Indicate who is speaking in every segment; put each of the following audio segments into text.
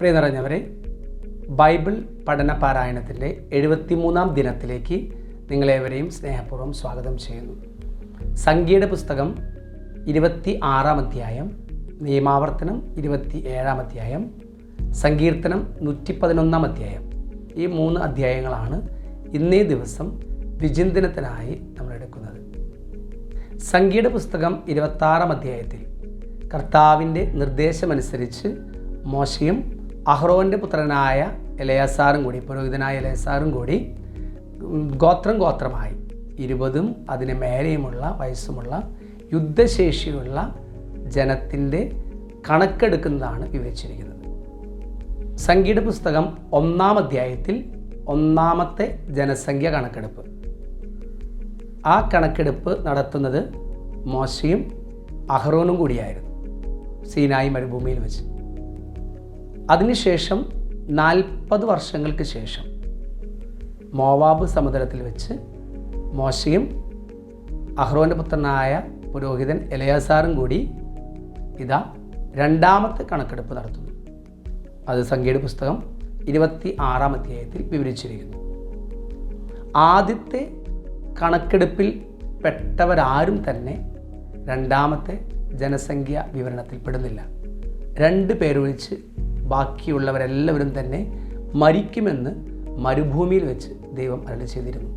Speaker 1: പ്രിയ നിറഞ്ഞവരെ Bible പഠന പാരായണത്തിന്റെ എഴുപത്തിമൂന്നാം ദിനത്തിലേക്ക് നിങ്ങളേവരെയും സ്നേഹപൂർവം സ്വാഗതം ചെയ്യുന്നു. സംഖ്യയുടെ പുസ്തകം ഇരുപത്തി ആറാം അധ്യായം നിയമാവർത്തനം ഇരുപത്തി ഏഴാം അധ്യായം സങ്കീർത്തനം നൂറ്റി പതിനൊന്നാം അധ്യായം. ഈ മൂന്ന് അധ്യായങ്ങളാണ് ഇന്നേ ദിവസം വിചിന്തനത്തിനായി നമ്മൾ എടുക്കുന്നത്. സംഖ്യയുടെ പുസ്തകം ഇരുപത്താറാം അധ്യായത്തിൽ കർത്താവിന്റെ നിർദ്ദേശമനുസരിച്ച് മോശയും അഹ്റോന്റെ പുത്രനായ എലയാസാറും കൂടി പുരോഹിതനായ എലയാസാറും കൂടി ഗോത്രം ഗോത്രമായി. ഇരുപതും അതിന് മേലെയുമുള്ള വയസ്സുമുള്ള യുദ്ധശേഷിയുള്ള ജനത്തിന്റെ കണക്കെടുക്കുന്നതാണ് വിവരിച്ചിരിക്കുന്നത്. സംഗീത പുസ്തകം ഒന്നാം അധ്യായത്തിൽ ഒന്നാമത്തെ ജനസംഖ്യ കണക്കെടുപ്പ്. ആ കണക്കെടുപ്പ് നടത്തുന്നത് മോശയും അഹ്റോനും കൂടിയായിരുന്നു. സീനായി മരുഭൂമിയിൽ വെച്ച്. അതിനുശേഷം നാൽപ്പത് വർഷങ്ങൾക്ക് ശേഷം മോവാബ് സമുദ്രത്തിൽ വെച്ച് മോശയും അഹ്റോന്റെ പുത്രനായ പുരോഹിതൻ എലയാസാറും കൂടി ഇതാ രണ്ടാമത്തെ കണക്കെടുപ്പ് നടത്തുന്നു. അത് സംഖ്യയുടെ പുസ്തകം ഇരുപത്തി ആറാം അധ്യായത്തിൽ വിവരിച്ചിരിക്കുന്നു. ആദ്യത്തെ കണക്കെടുപ്പിൽ പെട്ടവരാരും തന്നെ രണ്ടാമത്തെ ജനസംഖ്യ വിവരണത്തിൽ പെടുന്നില്ല. രണ്ട് പേരൊഴിച്ച് ബാക്കിയുള്ളവരെല്ലാവരും തന്നെ മരിക്കുമെന്ന് മരുഭൂമിയിൽ വെച്ച് ദൈവം അരളി ചെയ്തിരുന്നു.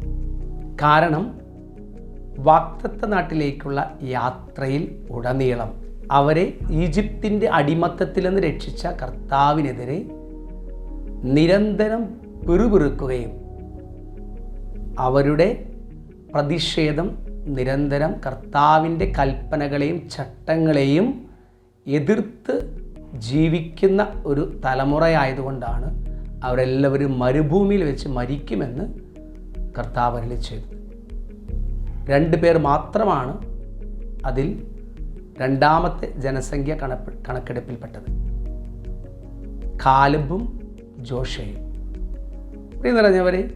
Speaker 1: കാരണം വാക്തത്വ നാട്ടിലേക്കുള്ള യാത്രയിൽ ഉടനീളം അവരെ ഈജിപ്തിന്റെ അടിമത്തത്തിൽ നിന്ന് രക്ഷിച്ച കർത്താവിനെതിരെ നിരന്തരം പിറുപിറുക്കുകയും അവരുടെ പ്രതിഷേധം നിരന്തരം കർത്താവിന്റെ കൽപ്പനകളെയും ചട്ടങ്ങളെയും എതിർത്ത് ജീവിക്കുന്ന ഒരു തലമുറയായതുകൊണ്ടാണ് അവരെല്ലാവരും മരുഭൂമിയിൽ വെച്ച് മരിക്കുമെന്ന് കർത്താവ് അരളി ചെയ്തു രണ്ട് പേർ മാത്രമാണ് അതിൽ രണ്ടാമത്തെ ജനസംഖ്യ കണപ്പ് കണക്കെടുപ്പിൽപ്പെട്ടത്. കാലബും ജോഷയും. പ്രിയ നിറഞ്ഞവർ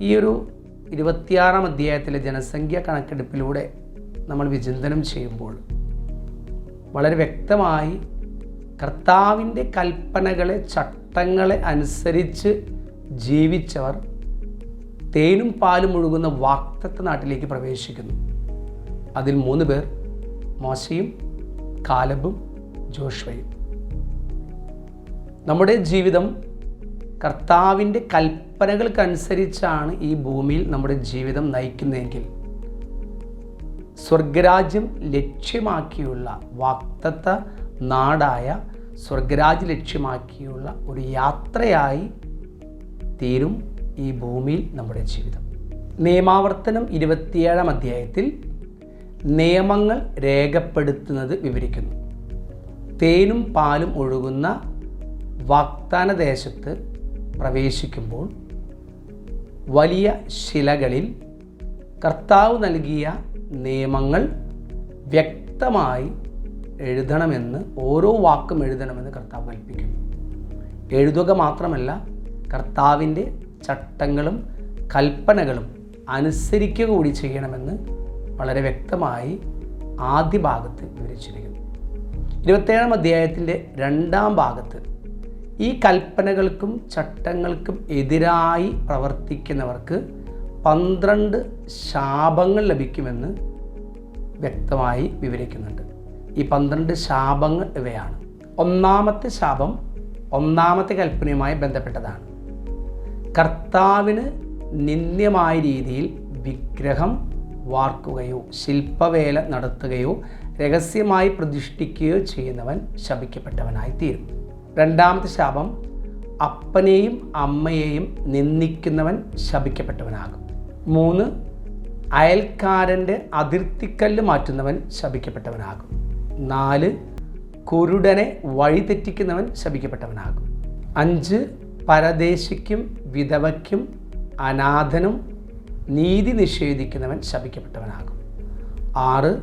Speaker 1: ഈ ഒരു ഇരുപത്തിയാറാം അധ്യായത്തിലെ ജനസംഖ്യ കണക്കെടുപ്പിലൂടെ നമ്മൾ വിചിന്തനം ചെയ്യുമ്പോൾ വളരെ വ്യക്തമായി കർത്താവിന്റെ കൽപ്പനകളെ ചട്ടങ്ങളെ അനുസരിച്ച് ജീവിച്ചവർ തേനും പാലും ഒഴുകുന്ന വാക്തത്വ നാട്ടിലേക്ക് പ്രവേശിക്കുന്നു. അതിൽ മൂന്ന് പേർ മോശയും കാലബും ജോഷ്വയും. നമ്മുടെ ജീവിതം കർത്താവിന്റെ കൽപ്പനകൾക്കനുസരിച്ചാണ് ഈ ഭൂമിയിൽ നമ്മുടെ ജീവിതം നയിക്കുന്നതെങ്കിൽ സ്വർഗരാജ്യം ലക്ഷ്യമാക്കിയുള്ള വാക്തത്വ നാടായ സ്വർഗരാജ് ലക്ഷ്യമാക്കിയുള്ള ഒരു യാത്രയായി തീരും ഈ ഭൂമിയിൽ നമ്മുടെ ജീവിതം. നിയമാവർത്തനം ഇരുപത്തിയേഴാം അധ്യായത്തിൽ നിയമങ്ങൾ രേഖപ്പെടുത്തുന്നത് വിവരിക്കുന്നു. തേനും പാലും ഒഴുകുന്ന വാഗ്ദാന ദേശത്ത് പ്രവേശിക്കുമ്പോൾ വലിയ ശിലകളിൽ കർത്താവ് നൽകിയ നിയമങ്ങൾ വ്യക്തമായി എഴുതണമെന്ന് ഓരോ വാക്കും എഴുതണമെന്ന് കർത്താവ് കൽപ്പിക്കും. എഴുതുക മാത്രമല്ല കർത്താവിന്റെ ചട്ടങ്ങളും കൽപ്പനകളും അനുസരിക്കുക കൂടി ചെയ്യണമെന്ന് വളരെ വ്യക്തമായി ആദ്യ ഭാഗത്ത് വിവരിച്ചിരിക്കുന്നു. ഇരുപത്തേഴാം അധ്യായത്തിന്റെ രണ്ടാം ഭാഗത്ത് ഈ കൽപ്പനകൾക്കും ചട്ടങ്ങൾക്കും എതിരായി പ്രവർത്തിക്കുന്നവർക്ക് പന്ത്രണ്ട് ശാപങ്ങൾ ലഭിക്കുമെന്ന് വ്യക്തമായി വിവരിക്കുന്നുണ്ട്. ഈ പന്ത്രണ്ട് ശാപങ്ങൾ ഇവയാണ്. ഒന്നാമത്തെ ശാപം ഒന്നാമത്തെ കൽപ്പനയുമായി ബന്ധപ്പെട്ടതാണ്. കർത്താവിന് നിന്ദ്യമായ രീതിയിൽ വിഗ്രഹം വാർക്കുകയോ ശില്പവേല നടത്തുകയോ രഹസ്യമായി പ്രതിഷ്ഠിക്കുകയോ ചെയ്യുന്നവൻ ശപിക്കപ്പെട്ടവനായി തീരും. രണ്ടാമത്തെ ശാപം അപ്പനെയും അമ്മയെയും നിന്ദിക്കുന്നവൻ ശപിക്കപ്പെട്ടവനാകും. മൂന്ന് അയൽക്കാരന്റെ അതിർത്തിക്കല്ല് മാറ്റുന്നവൻ ശപിക്കപ്പെട്ടവനാകും. നാല് കുരുടനെ വഴിതെറ്റിക്കുന്നവൻ ശപിക്കപ്പെട്ടവനാകും. അഞ്ച് പരദേശിക്കും വിധവയ്ക്കും അനാഥനും നീതി നിഷേധിക്കുന്നവൻ ശപിക്കപ്പെട്ടവനാകും. ആറ്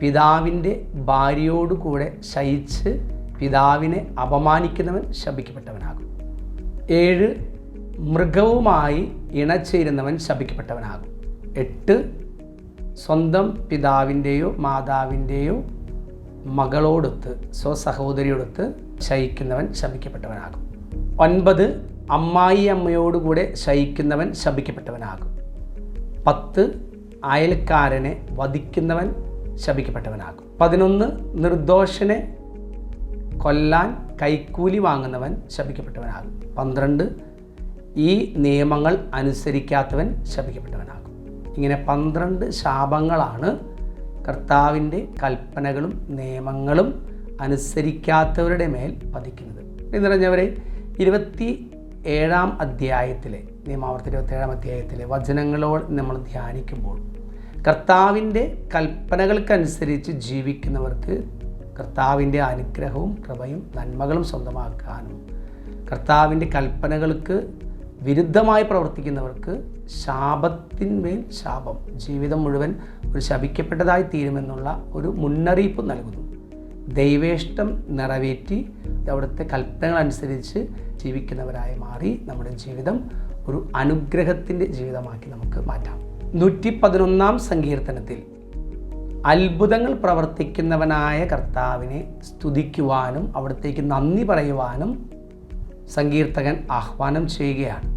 Speaker 1: പിതാവിന്റെ ഭാര്യയോടുകൂടെ ശയിച്ച് പിതാവിനെ അപമാനിക്കുന്നവൻ ശപിക്കപ്പെട്ടവനാകും. ഏഴ് മൃഗവുമായി ഇണചേരുന്നവൻ ശപിക്കപ്പെട്ടവനാകും. എട്ട് സ്വന്തം പിതാവിന്റെയോ മാതാവിന്റെയോ മകളോടൊത്ത് സ്വസഹോദരിയോടൊത്ത് ശയിക്കുന്നവൻ ശപിക്കപ്പെട്ടവനാകും. ഒൻപത് അമ്മായി അമ്മയോടുകൂടെ ശയിക്കുന്നവൻ ശപിക്കപ്പെട്ടവനാകും. പത്ത് അയൽക്കാരനെ വധിക്കുന്നവൻ ശപിക്കപ്പെട്ടവനാകും. പതിനൊന്ന് നിർദോഷനെ കൊല്ലാൻ കൈക്കൂലി വാങ്ങുന്നവൻ ശപിക്കപ്പെട്ടവനാകും. പന്ത്രണ്ട് ഈ നിയമങ്ങൾ അനുസരിക്കാത്തവൻ ശപിക്കപ്പെട്ടവനാകും. ഇങ്ങനെ പന്ത്രണ്ട് ശാപങ്ങളാണ് കർത്താവിന്റെ കൽപ്പനകളും നിയമങ്ങളും അനുസരിക്കാത്തവരുടെ മേൽ പതിക്കുന്നത് എന്ന് പറഞ്ഞവരെ ഇരുപത്തി ഏഴാം അധ്യായത്തിലെ നിയമാവർത്തി ഇരുപത്തേഴാം അധ്യായത്തിലെ വചനങ്ങളോട് നമ്മൾ ധ്യാനിക്കുമ്പോൾ കർത്താവിന്റെ കൽപ്പനകൾക്കനുസരിച്ച് ജീവിക്കുന്നവർക്ക് കർത്താവിന്റെ അനുഗ്രഹവും കൃപയും നന്മകളും സ്വന്തമാക്കാനും കർത്താവിന്റെ കൽപ്പനകൾക്ക് വിരുദ്ധമായി പ്രവർത്തിക്കുന്നവർക്ക് ശാപത്തിന്മേൽ ശാപം. ജീവിതം മുഴുവൻ ഒരു ശപിക്കപ്പെട്ടതായി തീരുമെന്നുള്ള ഒരു മുന്നറിയിപ്പ് നൽകുന്നു. ദൈവേഷ്ടം നിറവേറ്റി അവിടുത്തെ കൽപ്പനകൾ അനുസരിച്ച് ജീവിക്കുന്നവരായി മാറി നമ്മുടെ ജീവിതം ഒരു അനുഗ്രഹത്തിന്റെ ജീവിതമാക്കി നമുക്ക് മാറ്റാം. നൂറ്റി പതിനൊന്നാം സങ്കീർത്തനത്തിൽ അത്ഭുതങ്ങൾ പ്രവർത്തിക്കുന്നവനായ കർത്താവിനെ സ്തുതിക്കുവാനും അവിടത്തേക്ക് നന്ദി പറയുവാനും സങ്കീർത്തകൻ ആഹ്വാനം ചെയ്യുകയാണ്.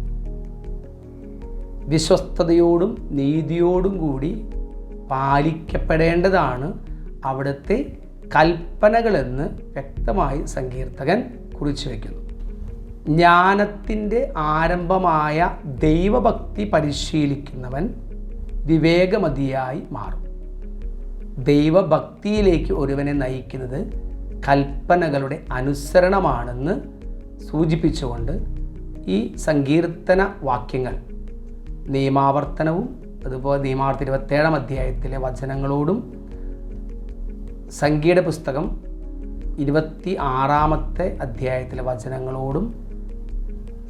Speaker 1: വിശ്വസ്തയോടും നീതിയോടും കൂടി പാലിക്കപ്പെടേണ്ടതാണ് അവിടുത്തെ കൽപ്പനകളെന്ന് വ്യക്തമായി സങ്കീർത്തകൻ കുറിച്ചു വയ്ക്കുന്നു ജ്ഞാനത്തിന്റെ ആരംഭമായ ദൈവഭക്തി പരിശീലിക്കുന്നവൻ വിവേകമതിയായി മാറും. ദൈവഭക്തിയിലേക്ക് ഒരുവനെ നയിക്കുന്നത് കൽപ്പനകളുടെ അനുസരണമാണെന്ന് സൂചിപ്പിച്ചുകൊണ്ട് ഈ സങ്കീർത്തന വാക്യങ്ങൾ നിയമാവർത്തനവും അതുപോലെ നിയമാവർത്തി ഇരുപത്തേഴാം അധ്യായത്തിലെ വചനങ്ങളോടും സംഖ്യയുടെ പുസ്തകം ഇരുപത്തി ആറാമത്തെ അധ്യായത്തിലെ വചനങ്ങളോടും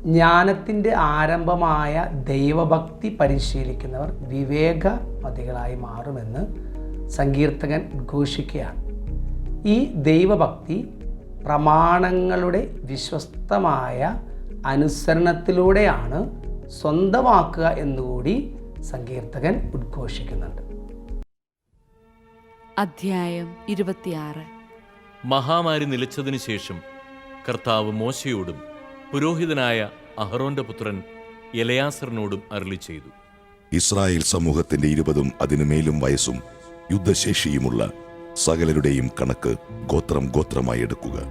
Speaker 1: ജ്ഞാനത്തിന്റെ ആരംഭമായ ദൈവഭക്തി പരിശീലിക്കുന്നവർ വിവേകമതികളായി മാറുമെന്ന് സങ്കീർത്തകൻ ഉദ്ഘോഷിക്കുകയാണ് ഈ ദൈവഭക്തി പ്രമാണങ്ങളുടെ വിശ്വസ്തമായ അനുസരണത്തിലൂടെയാണ് സ്വന്തമാക്കുക എന്നുകൂടി സങ്കീർത്തകൻ ഉദ്ഘോഷിക്കുന്നുണ്ട്.
Speaker 2: അധ്യായം ഇരുപത്തിയാറ്.
Speaker 3: മഹാമാരി നിലച്ചതിനു ശേഷം കർത്താവ് മോശയോടും പുരോഹിതനായ അഹറോന്റെ പുത്രൻ എലയാസറിനോടും അരളി ചെയ്തു.
Speaker 4: ഇസ്രായേൽ സമൂഹത്തിന്റെ ഇരുപതും അതിനുമേലും വയസ്സും യുദ്ധശേഷിയുമുള്ള സകലരുടെയും കണക്ക് ഗോത്രം ഗോത്രമായി എടുക്കുക.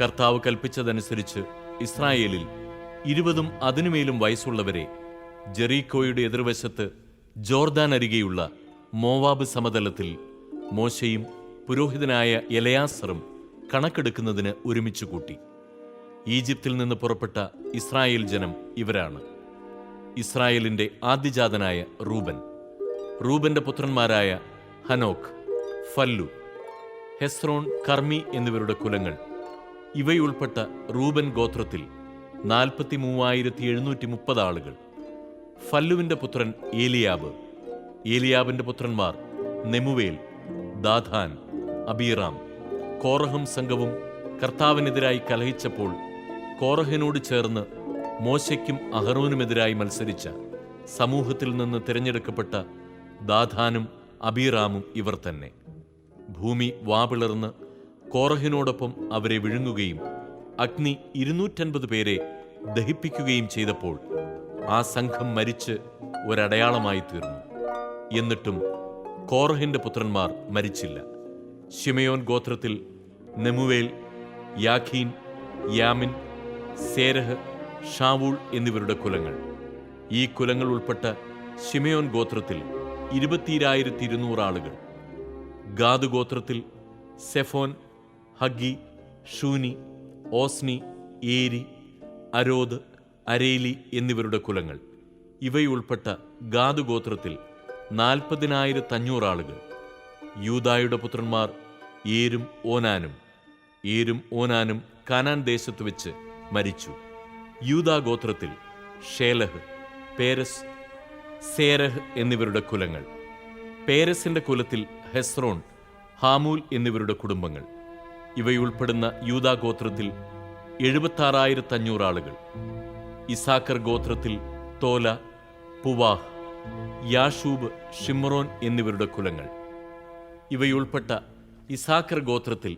Speaker 3: കർത്താവ് കൽപ്പിച്ചതനുസരിച്ച് ഇസ്രായേലിൽ ഇരുപതും അതിനുമേലും വയസ്സുള്ളവരെ ജെറീക്കോയുടെ എതിർവശത്ത് ജോർദാൻ അരികെയുള്ള മോവാബ് സമതലത്തിൽ മോശയും പുരോഹിതനായ എലയാസറും കണക്കെടുക്കുന്നതിന് ഒരുമിച്ച് കൂട്ടി. ഈജിപ്തിൽ നിന്ന് പുറപ്പെട്ട ഇസ്രായേൽ ജനം ഇവരാണ്. ഇസ്രായേലിന്റെ ആദ്യജാതനായ റൂബൻ. റൂബന്റെ പുത്രന്മാരായ ഹനോക് ഫല്ലു ഹെസ്രോൺ കർമി എന്നിവരുടെ കുലങ്ങൾ. ഇവയുൾപ്പെട്ട റൂബൻ ഗോത്രത്തിൽ നാൽപ്പത്തി മൂവായിരത്തി എഴുന്നൂറ്റി മുപ്പത് ആളുകൾ. ഫല്ലുവിന്റെ പുത്രൻ ഏലിയാബ് ഏലിയാബിന്റെ പുത്രന്മാർ നെമുവേൽ ദാധാൻ അബീറാം. കോറഹം സംഘവും കർത്താവിനെതിരായി കലഹിച്ചപ്പോൾ കോറഹിനോട് ചേർന്ന് മോശയ്ക്കും അഹറോനുമെതിരായി മത്സരിച്ച സമൂഹത്തിൽ നിന്ന് തിരഞ്ഞെടുക്കപ്പെട്ട ദാധാനും അബീറാമും ഇവർ തന്നെ. ഭൂമി വാപിളർന്ന് കോറഹിനോടൊപ്പം അവരെ വിഴുങ്ങുകയും അഗ്നി ഇരുന്നൂറ്റൻപത് പേരെ ദഹിപ്പിക്കുകയും ചെയ്തപ്പോൾ ആ സംഘം മരിച്ച് ഒരടയാളമായി തീർന്നു എന്നിട്ടും കോറഹിന്റെ പുത്രന്മാർ മരിച്ചില്ല. ഷിമയോൻ ഗോത്രത്തിൽ നെമുവേൽ യാഖീൻ യാമിൻ സേരഹ് ഷാവൂൾ എന്നിവരുടെ കുലങ്ങൾ. ഈ കുലങ്ങൾ ഉൾപ്പെട്ട ഷിമയോൻ ഗോത്രത്തിൽ ഇരുപത്തിരായിരത്തി ഇരുന്നൂറ് ആളുകൾ. ഗാദ് ഗോത്രത്തിൽ സെഫോൻ ഹഗി ഷൂനി ഓസ്നി ഏരി അരോദ് അരേലി എന്നിവരുടെ കുലങ്ങൾ. ഇവയുൾപ്പെട്ട ഗാദു ഗോത്രത്തിൽ നാൽപ്പതിനായിരത്തഞ്ഞൂറ് ആളുകൾ. യൂദായുടെ പുത്രന്മാർ ഏരും ഓനാനും ഏരും ഓനാനും കാനാൻ ദേശത്ത് വെച്ച് മരിച്ചു. യൂദാ ഗോത്രത്തിൽ ഷേലഹ് പേരസ് സേരഹ് എന്നിവരുടെ കുലങ്ങൾ. പേരസിന്റെ കുലത്തിൽ ഹെസ്രോൺ ഹാമൂൽ എന്നിവരുടെ കുടുംബങ്ങൾ. ഇവയുൾപ്പെടുന്ന യൂതാ ഗോത്രത്തിൽ എഴുപത്താറായിരത്തഞ്ഞൂറ് ആളുകൾ ഇസാക്കർ ഗോത്രത്തിൽ തോല പുവാഹ് യാഷൂബ് ഷിമ്രോൻ എന്നിവരുടെ കുലങ്ങൾ. ഇവയുൾപ്പെട്ട ഇസാക്കർ ഗോത്രത്തിൽ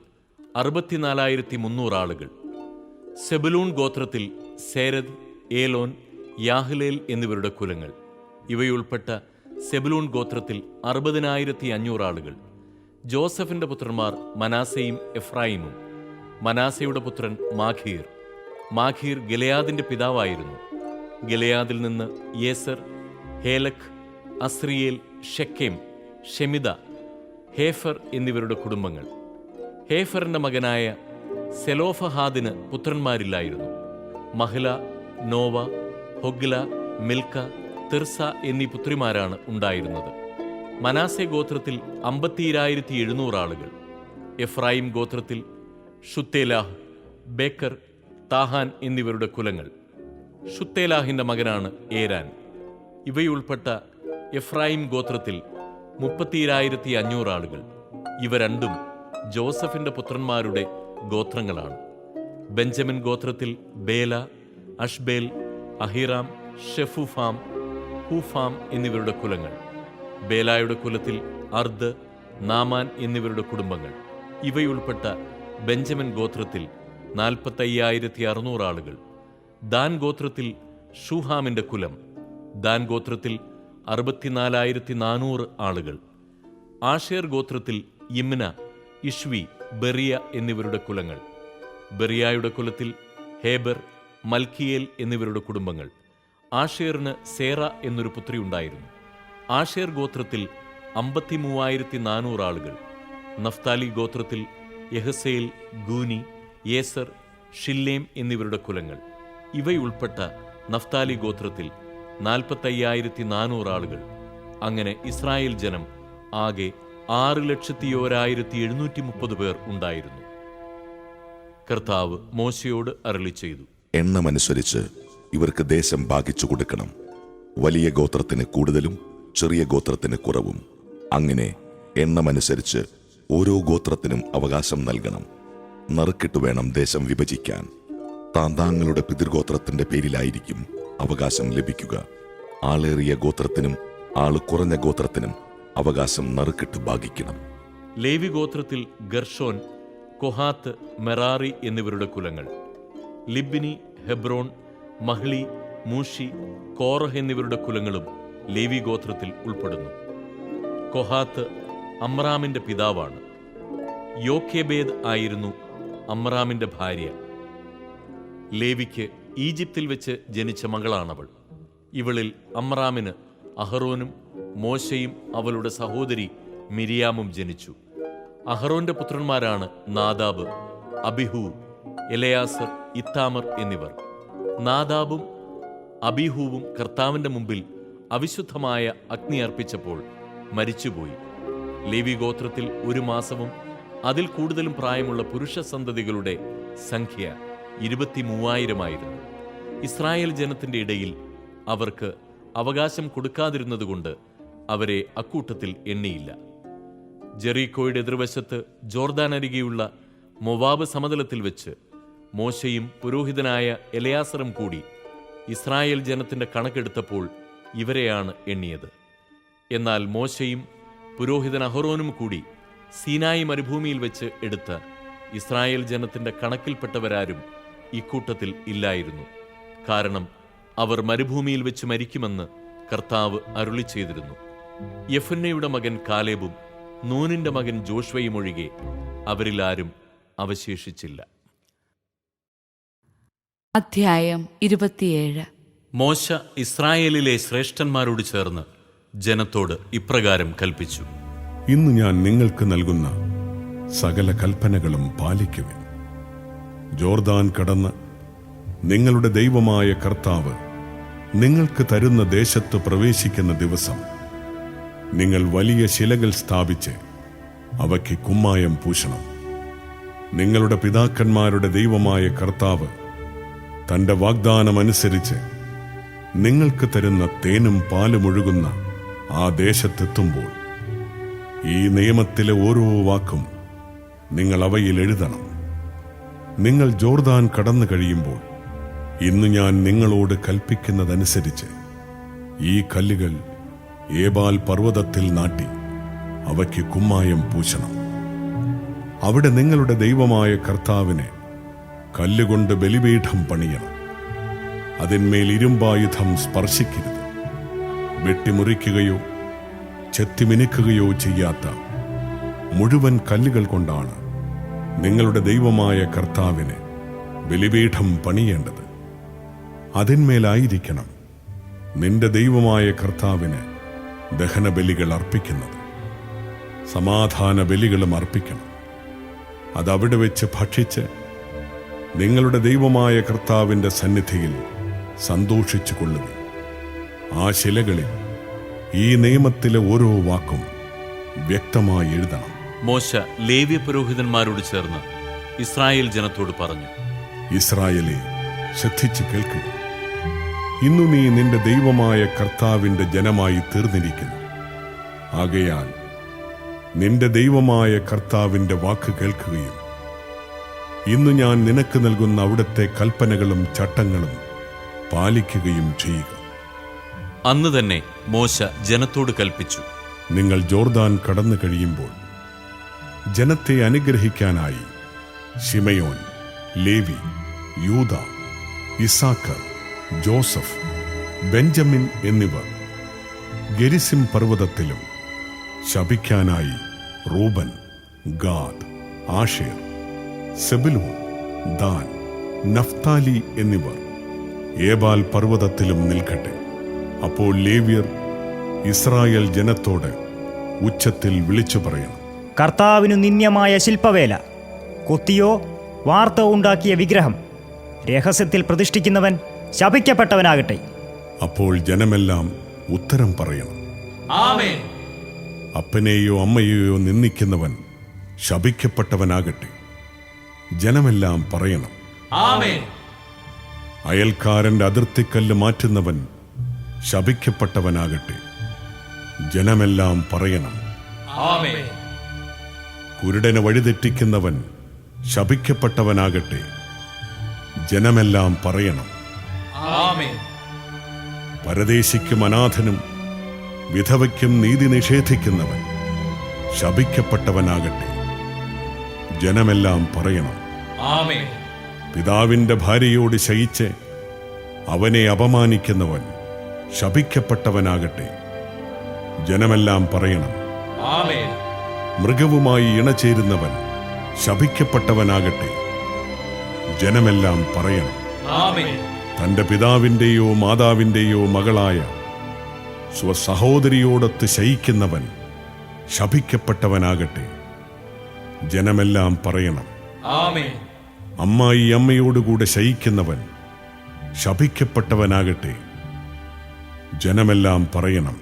Speaker 3: അറുപത്തിനാലായിരത്തി മുന്നൂറ് ആളുകൾ സെബലൂൺ ഗോത്രത്തിൽ സേരദ് ഏലോൻ യാഹ്ലേൽ എന്നിവരുടെ കുലങ്ങൾ. ഇവയുൾപ്പെട്ട സെബലൂൺ ഗോത്രത്തിൽ അറുപതിനായിരത്തി അഞ്ഞൂറ് ആളുകൾ ജോസഫിന്റെ പുത്രന്മാർ മനാസയും എഫ്രായിമും. മനാസയുടെ പുത്രൻ മാഖീർ. മാഖീർ ഗലയാദിന്റെ പിതാവായിരുന്നു. ഗലയാദിൽ നിന്ന് യേസർ ഹേലക് അസ്രിയേൽ ഷെക്കേം ഷെമിദ ഹേഫർ എന്നിവരുടെ കുടുംബങ്ങൾ. ഹേഫറിന്റെ മകനായ സെലോഫഹാദിന് പുത്രന്മാരില്ലായിരുന്നു. Mahlah Noah Hoglah Milcah Tirzah എന്നീ പുത്രിമാരാണ് ഉണ്ടായിരുന്നത്. മനാസെ ഗോത്രത്തിൽ അമ്പത്തിയിരായിരത്തി എഴുന്നൂറ് ആളുകൾ. എഫ്രായിം ഗോത്രത്തിൽ ഷുത്തേലാഹ് ബേക്കർ താഹാൻ എന്നിവരുടെ കുലങ്ങൾ. ഷുത്തേലാഹിന്റെ മകനാണ് ഏരാൻ. ഇവയുൾപ്പെട്ട എഫ്രായിം ഗോത്രത്തിൽ മുപ്പത്തിയിരായിരത്തി അഞ്ഞൂറ് ആളുകൾ. ഇവ രണ്ടും ജോസഫിന്റെ പുത്രന്മാരുടെ ഗോത്രങ്ങളാണ്. ബെഞ്ചമിൻ ഗോത്രത്തിൽ ബേല അഷ്ബേൽ അഹിറാം ഷെഫുഫാം ഹൂഫാം എന്നിവരുടെ കുലങ്ങൾ. ബേലായുടെ കുലത്തിൽ അർദ് നാമാൻ എന്നിവരുടെ കുടുംബങ്ങൾ. ഇവയുൾപ്പെട്ട ബെഞ്ചമിൻ ഗോത്രത്തിൽ നാൽപ്പത്തയ്യായിരത്തി അറുന്നൂറ് ആളുകൾ. ദാൻ ഗോത്രത്തിൽ ഷുഹാമിന്റെ കുലം. ദാൻ ഗോത്രത്തിൽ അറുപത്തിനാലായിരത്തി നാനൂറ് ആളുകൾ. ആഷേർ ഗോത്രത്തിൽ യിമ്ന ഇഷ്വി ബെറിയ എന്നിവരുടെ കുലങ്ങൾ. ബെറിയായുടെ കുലത്തിൽ ഹേബർ മൽക്കിയേൽ എന്നിവരുടെ കുടുംബങ്ങൾ. ആഷേറിന് സേറ എന്നൊരു പുത്രി ഉണ്ടായിരുന്നു. ആഷേർ ഗോത്രത്തിൽ അമ്പത്തി മൂവായിരത്തി നാനൂറ് ആളുകൾ നഫ്താലി ഗോത്രത്തിൽ യഹസേൽ ഗൂനി യേസർ ഷില്ലേം എന്നിവരുടെ കുലങ്ങൾ. ഇവയുൾപ്പെട്ട നഫ്താലി ഗോത്രത്തിൽ നാൽപ്പത്തയ്യായിരത്തി നാനൂറ് ആളുകൾ അങ്ങനെ ഇസ്രായേൽ ജനം ആകെ ആറ് ലക്ഷത്തി ഓരായിരത്തി എഴുന്നൂറ്റി മുപ്പത് പേർ ഉണ്ടായിരുന്നു. കർത്താവ് മോശയോട് അരളി ചെയ്തു.
Speaker 4: എണ്ണമനുസരിച്ച് ഇവർക്ക് ദേശം ഭാഗിച്ചു കൊടുക്കണം. വലിയ ഗോത്രത്തിന് കൂടുതലും ചെറിയ ഗോത്രത്തിന് കുറവും. അങ്ങനെ എണ്ണമനുസരിച്ച് ഓരോ ഗോത്രത്തിനും അവകാശം നൽകണം. നറുക്കിട്ട് വേണം ദേശം വിഭജിക്കാൻ. താന്താങ്ങളുടെ പിതൃഗോത്രത്തിന്റെ പേരിലായിരിക്കും അവകാശം ലഭിക്കുക. ആളേറിയ ഗോത്രത്തിനും ആൾ കുറഞ്ഞ ഗോത്രത്തിനും അവകാശം നറുക്കിട്ട് ഭാഗിക്കണം.
Speaker 3: ലേവി ഗോത്രത്തിൽ ഗർഷോൻ കൊഹാത്ത് മെറാറി എന്നിവരുടെ കുലങ്ങൾ. ലിബിനി ഹെബ്രോൺ മഹ്ലി മൂഷി കോറഹ് എന്നിവരുടെ കുലങ്ങളും ലേവി ഗോത്രത്തിൽ ഉൾപ്പെടുന്നു. കൊഹാത്ത് അമ്രാമിന്റെ പിതാവാണ്. യോഖേബേദ് ആയിരുന്നു അമ്രാമിന്റെ ഭാര്യ. ലേവിക്ക് ഈജിപ്തിൽ വെച്ച് ജനിച്ച മകളാണവൾ. ഇവളിൽ അമ്രാമിന് അഹറോനും മോശയും അവളുടെ സഹോദരി മിരിയാമും ജനിച്ചു. അഹറോന്റെ പുത്രന്മാരാണ് നാദാബ് അബിഹു എലയാസർ ഇത്താമർ എന്നിവർ. നാദാബും അബിഹുവും കർത്താവിന്റെ മുമ്പിൽ അവിശുദ്ധമായ അഗ്നി അർപ്പിച്ചപ്പോൾ മരിച്ചുപോയി. ലേവി ഗോത്രത്തിൽ ഒരു മാസവും അതിൽ കൂടുതലും പ്രായമുള്ള പുരുഷ സന്തതികളുടെ സംഖ്യ ഇരുപത്തി മൂവായിരമായിരുന്നു ഇസ്രായേൽ ജനത്തിന്റെ ഇടയിൽ അവർക്ക് അവകാശം കൊടുക്കാതിരുന്നതുകൊണ്ട് അവരെ അക്കൂട്ടത്തിൽ എണ്ണിയില്ല. ജെറീക്കോയുടെ എതിർവശത്ത് ജോർദാൻ അരികെയുള്ള മൊവാബ് സമതലത്തിൽ വെച്ച് മോശയും പുരോഹിതനായ എലയാസറും കൂടി ഇസ്രായേൽ ജനത്തിന്റെ കണക്കെടുത്തപ്പോൾ ഇവരെയാണ് എണ്ണിയത്. എന്നാൽ മോശയും പുരോഹിതൻ അഹറോനും കൂടി സീനായി മരുഭൂമിയിൽ വെച്ച് എടുത്ത ഇസ്രായേൽ ജനത്തിന്റെ കണക്കിൽപ്പെട്ടവരാരും ഇക്കൂട്ടത്തിൽ ഇല്ലായിരുന്നു. കാരണം അവർ മരുഭൂമിയിൽ വെച്ച് മരിക്കുമെന്ന് കർത്താവ് അരുളി ചെയ്തിരുന്നു. യഫുന്നയുടെ മകൻ കാലേബും നൂനിന്റെ മകൻ ജോഷ്വയും ഒഴികെ അവരിലാരും അവശേഷിച്ചില്ല.
Speaker 2: അധ്യായം ഇരുപത്തിയേഴ്.
Speaker 3: മോശ ഇസ്രായേലിലെ ശ്രേഷ്ഠന്മാരോട് ചേർന്ന് ജനത്തോട് ഇപ്രകാരം കൽപ്പിച്ചു.
Speaker 5: ഇന്ന് ഞാൻ നിങ്ങൾക്ക് നൽകുന്ന സകല കൽപ്പനകളും പാലിക്കുവിൻ. ജോർദാൻ കടന്ന് നിങ്ങളുടെ ദൈവമായ കർത്താവ് നിങ്ങൾക്ക് തരുന്ന ദേശത്ത് പ്രവേശിക്കുന്ന ദിവസം നിങ്ങൾ വലിയ ശിലകൾ സ്ഥാപിച്ച് അവയ്ക്ക് കുമ്മായം പൂശണം. നിങ്ങളുടെ പിതാക്കന്മാരുടെ ദൈവമായ കർത്താവ് തന്റെ വാഗ്ദാനമനുസരിച്ച് നിങ്ങൾക്ക് തരുന്ന തേനും പാലും ഒഴുകുന്ന ആ ദേശത്തെത്തുമ്പോൾ ഈ നിയമത്തിലെ ഓരോ വാക്കും നിങ്ങൾ അവയിൽ എഴുതണം. നിങ്ങൾ ജോർദാൻ കടന്നു കഴിയുമ്പോൾ ഇന്ന് ഞാൻ നിങ്ങളോട് കൽപ്പിക്കുന്നതനുസരിച്ച് ഈ കല്ലുകൾ ഏബാൽ പർവതത്തിൽ നാട്ടി അവയ്ക്ക് കുമ്മായം പൂശണം. അവിടെ നിങ്ങളുടെ ദൈവമായ കർത്താവിനെ കല്ലുകൊണ്ട് ബലിപീഠം പണിയണം. അതിന്മേൽ ഇരുമ്പായുധം സ്പർശിക്കരുത്. വെട്ടിമുറിക്കുകയോ ചെത്തിമിനുക്കുകയോ ചെയ്യാത്ത മുഴുവൻ കല്ലുകൾ കൊണ്ടാണ് നിങ്ങളുടെ ദൈവമായ കർത്താവിന് ബലിപീഠം പണിയേണ്ടത്. അതിന്മേലായിരിക്കണം നിന്റെ ദൈവമായ കർത്താവിന് ദഹനബലികൾ അർപ്പിക്കുന്നത്. സമാധാന ബലികളും അർപ്പിക്കണം. അതവിടെ വെച്ച് ഭക്ഷിച്ച് നിങ്ങളുടെ ദൈവമായ കർത്താവിന്റെ സന്നിധിയിൽ സന്തോഷിച്ചു കൊള്ളുക ആ ശിലകളിൽ ഈ നിയമത്തിലെ ഓരോ വാക്കും വ്യക്തമായി എഴുതണം.
Speaker 3: മോശ ലേവ്യ പുരോഹിതന്മാരോട് ചേർന്ന് ഇസ്രായേൽ ജനത്തോട് പറഞ്ഞു
Speaker 5: ഇസ്രായേലെ ശ്രദ്ധിച്ചു കേൾക്കുക ഇന്നു നീ നിന്റെ ദൈവമായ കർത്താവിന്റെ ജനമായി തീർന്നിരിക്കുന്നു. ആകയാൽ നിന്റെ ദൈവമായ കർത്താവിന്റെ വാക്ക് കേൾക്കുകയും ഇന്ന് ഞാൻ നിനക്ക് നൽകുന്ന അവിടുത്തെ കൽപ്പനകളും ചട്ടങ്ങളും പാലിക്കുകയും ചെയ്യുക.
Speaker 3: അന്ന് തന്നെ മോശ ജനത്തോട് കൽപ്പിച്ചു.
Speaker 5: നിങ്ങൾ ജോർദാൻ കടന്നു കഴിയുമ്പോൾ ജനത്തെ അനുഗ്രഹിക്കാനായി ഷിമയോൻ ലേവി യൂത ഇസാക്കർ ജോസഫ് ബെഞ്ചമിൻ എന്നിവർ ഗരിസിം പർവതത്തിലും ശപിക്കാനായി Reuben Gad Asher Zebulun Dan Naphtali എന്നിവർ ഏബാൽ പർവതത്തിലും നിൽക്കട്ടെ. അപ്പോൾ ലേവ്യർ ഇസ്രായേൽ ജനത്തോട് ഉച്ചത്തിൽ വിളിച്ചു പറയണം.
Speaker 6: കർത്താവിനു നിന്യമായ ശില്പവേല കൊത്തിയോ വാർത്ത ഉണ്ടാക്കിയ വിഗ്രഹം രഹസ്യത്തിൽ പ്രതിഷ്ഠിക്കുന്നവൻ ശപിക്കപ്പെട്ടവനാകട്ടെ.
Speaker 5: അപ്പോൾ ജനമെല്ലാം ഉത്തരം പറയണം. അപ്പനെയോ അമ്മയെയോ നിന്ദിക്കുന്നവൻ ശപിക്കപ്പെട്ടവനാകട്ടെ. ജനമെല്ലാം പറയണം. അയൽക്കാരന്റെ അതിർത്തിക്കല്ല് മാറ്റുന്നവൻ ശപിക്കപ്പെട്ടവനാകട്ടെ. ജനമെല്ലാം പറയണം. കുരുടനെ വഴിതെറ്റിക്കുന്നവൻ ശപിക്കപ്പെട്ടവനാകട്ടെ. ജനമെല്ലാം പറയണം. പരദേശിക്കും അനാഥനും വിധവയ്ക്കും നീതി നിഷേധിക്കുന്നവൻ ശപിക്കപ്പെട്ടവനാകട്ടെ. ജനമെല്ലാം പറയണം. പിതാവിന്റെ ഭാര്യയോട് ശയിച്ച് അവനെ അപമാനിക്കുന്നവൻ ശപിക്കപ്പെട്ടവനാകട്ടെ. ജനമെല്ലാം പറയണം. മൃഗവുമായി ഇണചേരുന്നവൻ ശപിക്കപ്പെട്ടവനാകട്ടെ. ജനമെല്ലാം പറയണം. തന്റെ പിതാവിന്റെയോ മാതാവിന്റെയോ മകളായ സ്വസഹോദരിയോടൊത്ത് ശയിക്കുന്നവൻ ശപിക്കപ്പെട്ടവനാകട്ടെ. ജനമെല്ലാം പറയണം. അമ്മായി അമ്മയോടുകൂടെ ശയിക്കുന്നവൻ ശപിക്കപ്പെട്ടവനാകട്ടെ. ജനമെല്ലാം പറയണം.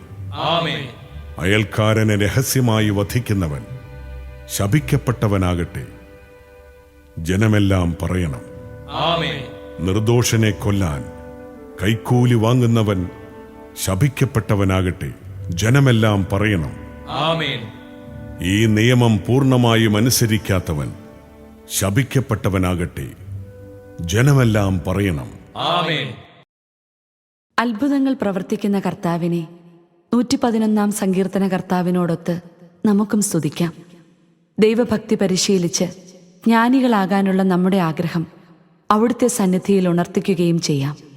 Speaker 5: അയൽക്കാരനെ രഹസ്യമായി വധിക്കുന്നവൻ ശപിക്കപ്പെട്ടവനാകട്ടെ. ജനമെല്ലാം പറയണം. നിർദോഷനെ കൊല്ലാൻ കൈക്കൂലി വാങ്ങുന്നവൻ ശപിക്കപ്പെട്ടവനാകട്ടെ. ജനമെല്ലാം പറയണം. ഈ നിയമം പൂർണമായും അനുസരിക്കാത്തവൻ ശപിക്കപ്പെട്ടവനാകട്ടെ. ജനമെല്ലാം പറയണം.
Speaker 2: അത്ഭുതങ്ങൾ പ്രവർത്തിക്കുന്ന കർത്താവിനെ നൂറ്റി പതിനൊന്നാം സങ്കീർത്തന കർത്താവിനോടൊത്ത് നമുക്കും സ്തുതിക്കാം. ദൈവഭക്തി പരിശീലിച്ച് ജ്ഞാനികളാകാനുള്ള നമ്മുടെ ആഗ്രഹം അവിടുത്തെ സന്നിധിയിൽ ഉണർത്തിക്കുകയും ചെയ്യാം.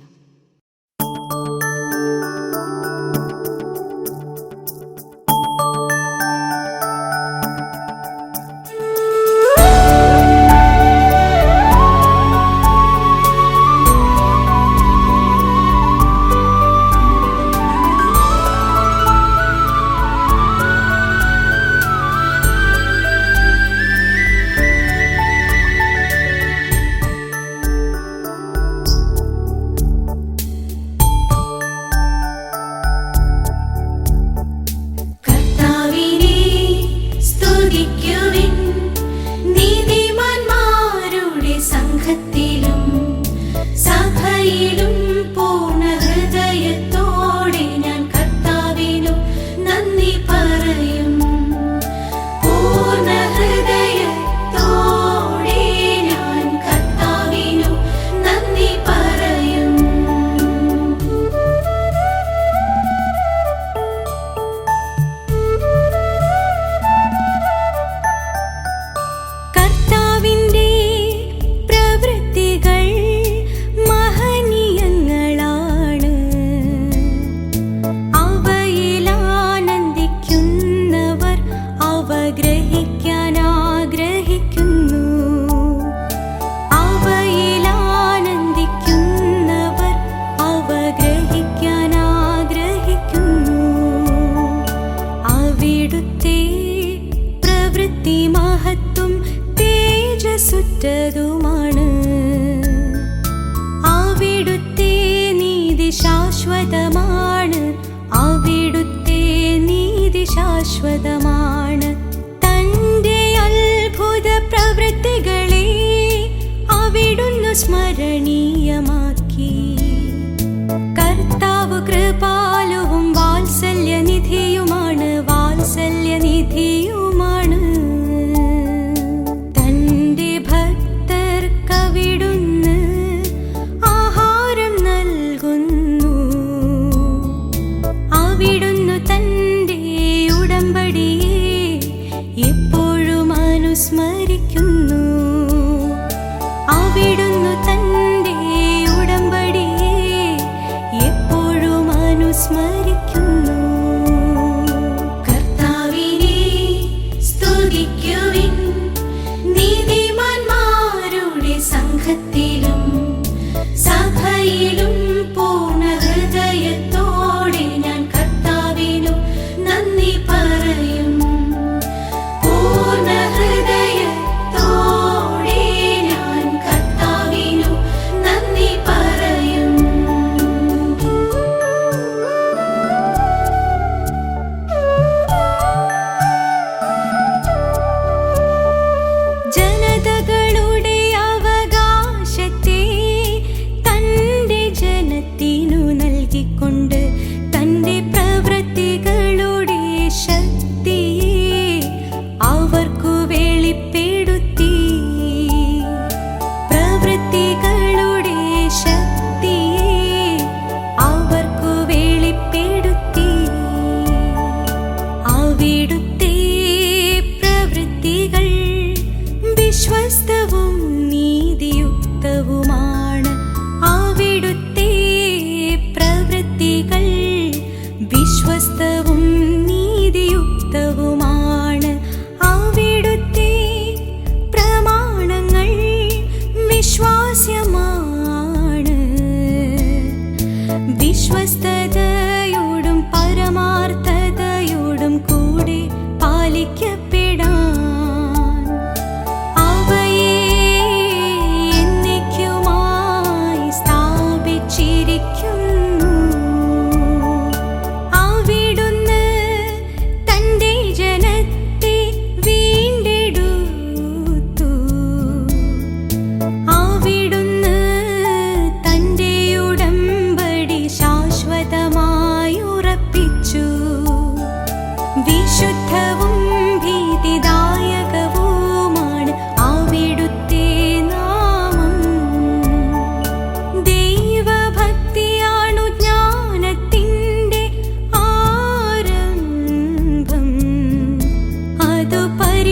Speaker 7: ശാശ്വതമാണ്. തന്റെ അത്ഭുത പ്രവൃത്തികളെ അവിടുന്ന് സ്മരണീയമാക്കി. കർത്താവ് കൃപാലുവും വാത്സല്യനിധിയുമാണ്. വാത്സല്യനിധിയും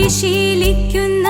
Speaker 7: പരിശീലിക്കുന്നു